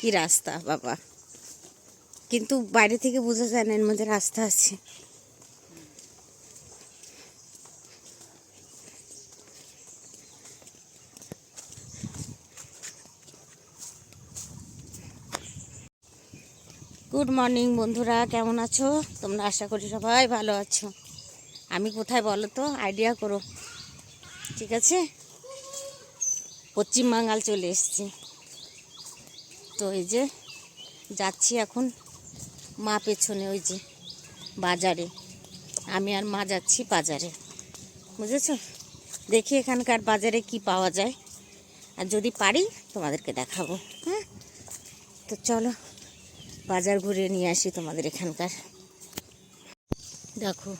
কি রাস্তা, বাবা। কিন্তু বাইরে থেকে বোঝা যায় না, এর মধ্যে রাস্তা আছে। গুড মর্নিং বন্ধুরা। কেমন আছো? তোমরা আশা করি সবাই ভালো আছো। আমি কোথায় বলো তো? আইডিয়া করো। ঠিক আছে? পশ্চিমবাঙ্গাল চলে এসেছি। তো এই যে যাচ্ছি এখন মা পেছনে, ওই যে বাজারে। আমি আর মা যাচ্ছি বাজারে, বুঝেছ? দেখি এখানকার বাজারে কি পাওয়া যায়। আর যদি পারি, তোমাদেরকে দেখাবো হ্যাঁ? তো চলো, বাজার ঘুরে নিয়ে আসি তোমাদের এখানকার। দেখো,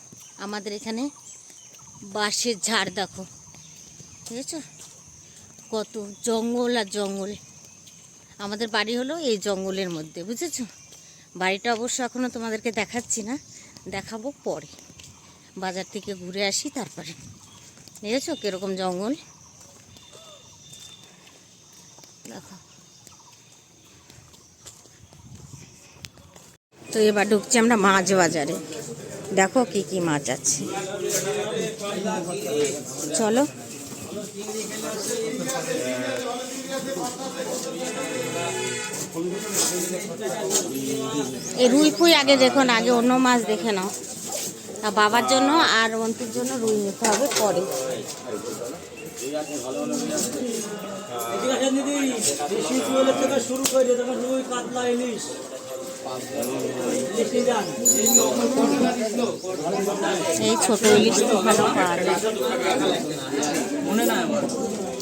আমাদের এখানে বাঁশের ঝাড়, দেখো। বুঝেছ? কত জঙ্গল আর জঙ্গল। আমাদের বাড়ি হলো এই জঙ্গলের মধ্যে, বুঝেছ? বাড়িটা অবশ্য এখনও তোমাদেরকে দেখাচ্ছি না, দেখাবো পরে। বাজার থেকে ঘুরে আসি তারপরে। বুঝেছ কীরকম জঙ্গল? দেখো। তো এবার ঢুকছি আমরা মাছ বাজারে। দেখো কি কি মাছ আছে। চলো। এই রুই ফুই আগে দেখো না, আগে অন্য মাছ দেখে নাও। আর বাবার জন্য আর অন্তির জন্য রুই নিতে হবে পরে। শুরু করে এই ছোট ইলিশ তো ভালো পাওয়া যায়।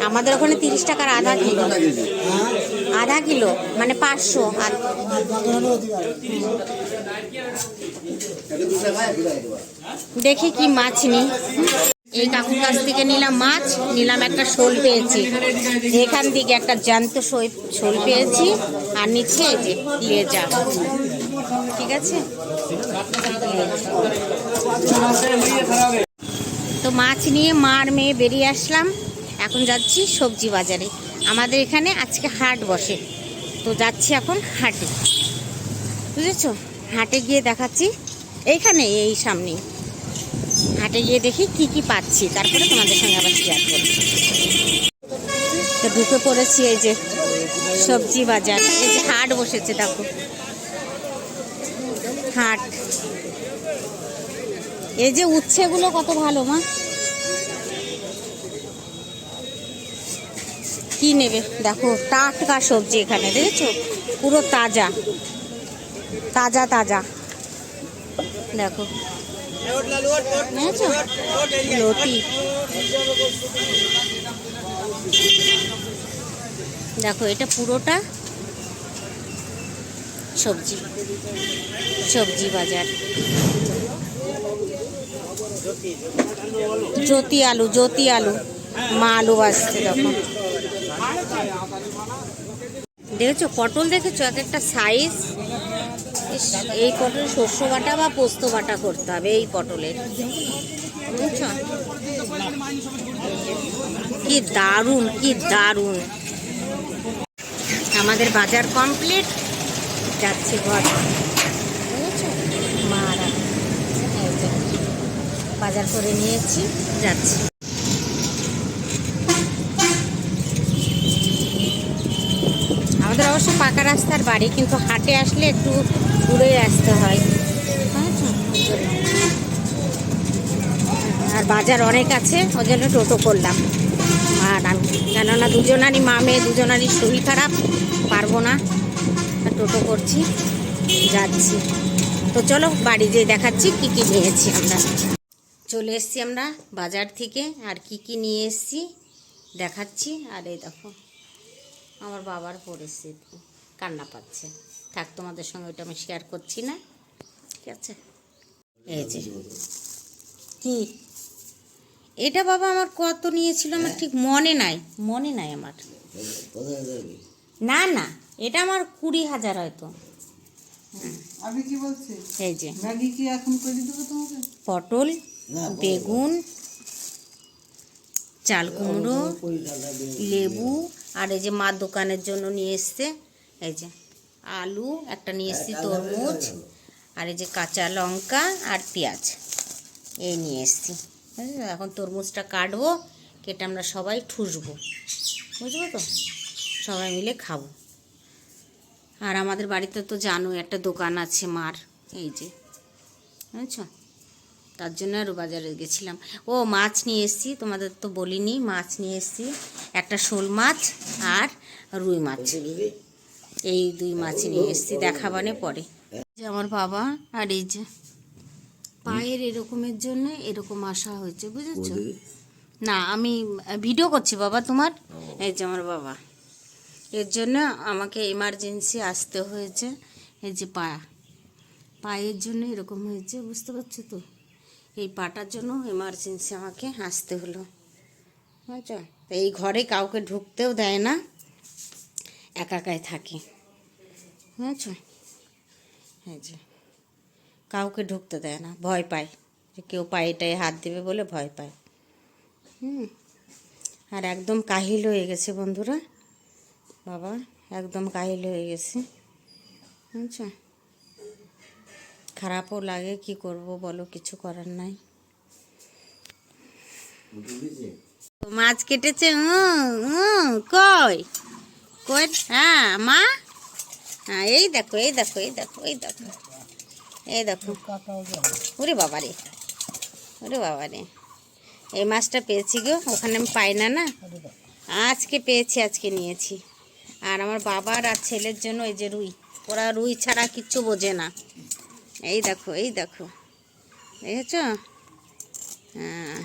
আমাদের ওখানে তিরিশ টাকার আধা কিলো। আধা কিলো মানে পাঁচশো। দেখি কি মাছ নি এই কাকুর কাছ থেকে নিলাম মাছ নিলাম একটা শোল পেয়েছি। এখান থেকে একটা জ্যান্ত শোল- শোল পেয়েছি আর নিচে এই যে লেজা ঠিক আছে? তো মাছ নিয়ে মার মেয়ে বেরিয়ে আসলাম। এখন যাচ্ছি সবজি বাজারে। আমাদের এখানে আজকে হাট বসে। তো যাচ্ছি এখন হাটে। বুঝেছ? হাটে গিয়ে দেখাচ্ছি। এইখানে, এই সামনে। হাটে গিয়ে দেখি কি কি পাচ্ছি। তারপরে তোমাদের সঙ্গে আবার শেয়ার করব। তো ঢুকে পড়েছি এই যে সবজি বাজার। এই যে হাট বসেছে, দেখো। হাট। এই যে উচ্ছেগুলো কত ভালো, মা। কি নেবে? দেখো, টাটকা সবজি এখানে, দেখেছ? পুরো তাজা। তাজা তাজা। দেখো। লতি দেখো, এটা পুরোটা সবজি। সবজি বাজার। জ্যোতি আলু জ্যোতি আলু। মা আলু বাজছে দেখো। দেখেছ পটল দেখেছ? এক একটা সাইজ এই পটল শস্য বাটা বা পোস্ত বাটা করতে হবে এই পটলের। বুঝছ? কি দারুণ কি দারুণ। আমাদের বাজার কমপ্লিট যাচ্ছে ঘর। বুঝেছ? মা আর আমি। এই যে, বাজার করে নিয়েছি যাচ্ছি আমাদের অবশ্য পাকা রাস্তার বাড়ি, কিন্তু হাটে আসলে একটু ঘুরে আসতে হয়। আর বাজার অনেক আছে, ওই জন্য টোটো করলাম। আর আমি কেননা দুজনারই মা মেয়ে, দুজনারই শরীর খারাপ, পারব না। টোটো করছি, যাচ্ছি। তো চলো, বাড়ি যেয়ে দেখাচ্ছি কি কি নিয়েছি আমরা। চলে এসছি আমরা বাজার থেকে, আর কি কি নিয়ে এসছি, দেখাচ্ছি। আর এই দেখো, আমার বাবার পরিস্থিতি। কান্না পাচ্ছে থাক তোমাদের সঙ্গে ওটা আমি শেয়ার করছি না ঠিক আছে এই যে কি এটা বাবা আমার কত নিয়েছিল আমার ঠিক মনে নাই মনে নাই আমার না না এটা আমার কুড়ি হাজার হয়তো আমি কি বলছি এই যে ম্যাগি কি এখন করে দেবো তোমাকে পটল বেগুন চাল কুমড়ো লেবু আর এই যে মা দোকানের জন্য নিয়ে এসছে এই যে আলু একটা নিয়ে এসছি তরমুজ আর এই যে কাঁচা লঙ্কা আর পেঁয়াজ। এই নিয়ে এসছি? এখন তরমুজটা কাটবো কেটে আমরা সবাই ঠুসবো। বুঝব তো? সবাই মিলে খাব। আর আমাদের বাড়িতে তো জানো একটা দোকান আছে মার। এই যে বুঝছ তার জন্য আরও বাজারে গেছিলাম। ও মাছ নিয়ে এসেছি তোমাদের তো বলিনি মাছ নিয়ে এসেছি। একটা শোল মাছ আর রুই মাছ। এই দুই মাছ নিয়ে এসেছি দেখাবানে পরে। যে আমার বাবা আর এই যে পায়ের এরকমের জন্য এরকম আসা হয়েছে বুঝেছ? না আমি ভিডিও করছি বাবা তোমার। এই যে আমার বাবা। এর জন্য আমাকে এমার্জেন্সি আসতে হয়েছে এই যে পা। পায়ের জন্য এরকম হয়েছে বুঝতে পারছ তো? এই পাটার জন্য এমার্জেন্সি আমাকে আসতে হলো। বুঝছ? এই ঘরে কাউকে ঢুকতেও দেয় না। একা একাই থাকে। বুঝছ এই যে কাউকে ঢুকতে দেয় না ভয় পায়। যে কেউ পায়েটায় হাত দেবে বলে ভয় পায়। হুম। আর একদম কাহিল হয়ে গেছে বন্ধুরা। বাবা একদম কাহিল হয়ে গেছে। বুঝছ খারাপও লাগে কি করব বলো কিছু করার নাই। তো মাছ কেটেছে কই? কই হ্যাঁ মা? হ্যাঁ এই দেখো এই দেখো এই দেখো এই দেখো এই দেখো। ওরে বাবা রে, ওরে বাবা রে। এই মাছটা পেয়েছি গো, ওখানে আমি পাই না না? আজকে পেয়েছি, আজকে নিয়েছি। আর আমার বাবার আর ছেলের জন্য এই যে রুই, ওরা রুই ছাড়া কিচ্ছু বোঝে না। এই দেখো এই দেখো, দেখেছ? হ্যাঁ।